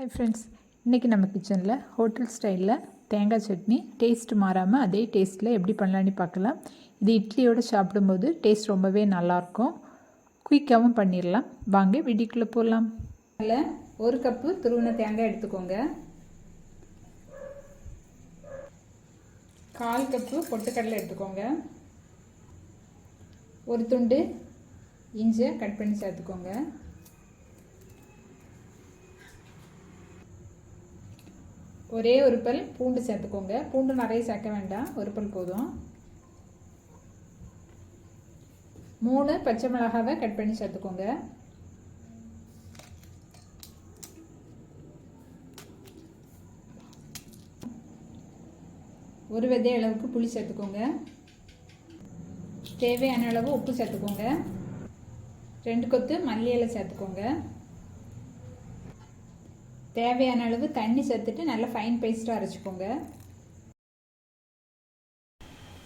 Hi friends இன்றைக்கி நம்ம கிச்சனில் ஹோட்டல் ஸ்டைலில் தேங்காய் சட்னி டேஸ்ட் மாறாமல் அதே டேஸ்ட்டில் எப்படி பண்ணலான்னு பார்க்கலாம். இது இட்லியோடு சாப்பிடும்போது டேஸ்ட் ரொம்பவே நல்லாயிருக்கும். குயிக்காகவும் பண்ணிடலாம் வாங்க வீடியோக்குள்ளே போகலாம் அதில் ஒரு கப்பு துருவின தேங்காய் எடுத்துக்கோங்க. கால் கப்பு பொட்டுக்கடலை எடுத்துக்கோங்க. ஒரு துண்டு இஞ்சியை கட் பண்ணி சேர்த்துக்கோங்க. ஒரே ஒரு பல் பூண்டு சேர்த்துக்கோங்க. பூண்டு நிறைய சேர்க்க வேண்டாம். ஒரு பல் போதும். மூணு பச்சை மிளகாவை கட் பண்ணி சேர்த்துக்கோங்க. ஒரு விதை அளவுக்கு புளி சேர்த்துக்கோங்க. தேவையான அளவு உப்பு சேர்த்துக்கோங்க. ரெண்டு கொத்து மல்லி இலை சேர்த்துக்கோங்க. தேவையான அளவு தண்ணி சேர்த்துட்டு நல்லா ஃபைன் பேஸ்ட்டாக அரைச்சிக்கோங்க.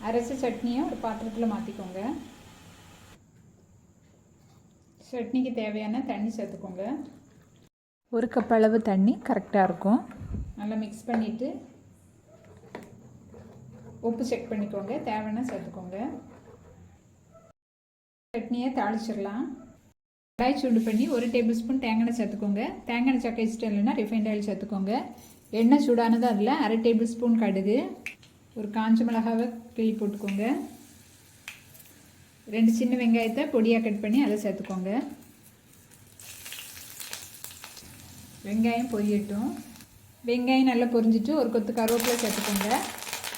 அரைச்ச சட்னியை ஒரு பாத்திரத்தில் மாற்றிக்கோங்க சட்னிக்கு தேவையான தண்ணி சேர்த்துக்கோங்க. ஒரு கப் அளவு தண்ணி கரெக்டாக இருக்கும். நல்லா மிக்ஸ் பண்ணிவிட்டு உப்பு செக் பண்ணிக்கோங்க. தேவைன்னா சேர்த்துக்கோங்க. சட்னியை தாளிச்சிடலாம். கடாய் சூடு பண்ணி ஒரு டேபிள் ஸ்பூன் தேங்காய் சேர்த்துக்கோங்க. தேங்காய் சக்கை இஷ்டம் இல்லைன்னா ரிஃபைண்ட் ஆயில் சேர்த்துக்கோங்க. எண்ணெய் சூடானது அதில் அரை டேபிள் ஸ்பூன் கடுகு ஒரு காஞ்ச மிளகாவை கிள்ளி போட்டுக்கோங்க. ரெண்டு சின்ன வெங்காயத்தை பொடியாக கட் பண்ணி அதை சேர்த்துக்கோங்க. வெங்காயம் பொரியட்டும். வெங்காயம் நல்லா பொரிஞ்சிட்டு ஒரு கொத்து கருவேப்பிலை சேர்த்துக்கோங்க.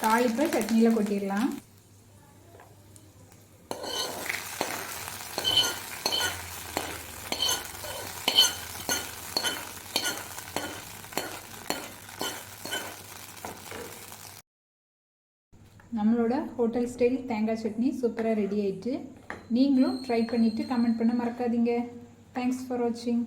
தாளிப்பை சட்னியில் கொட்டிடலாம். நம்மளோட ஹோட்டல் ஸ்டைல் தேங்காய் சட்னி சூப்பராக ரெடி ஆயிட்டு நீங்களும் ட்ரை பண்ணிவிட்டு கமெண்ட் பண்ண மறக்காதீங்க. தேங்க்ஸ் ஃபார் வாட்சிங்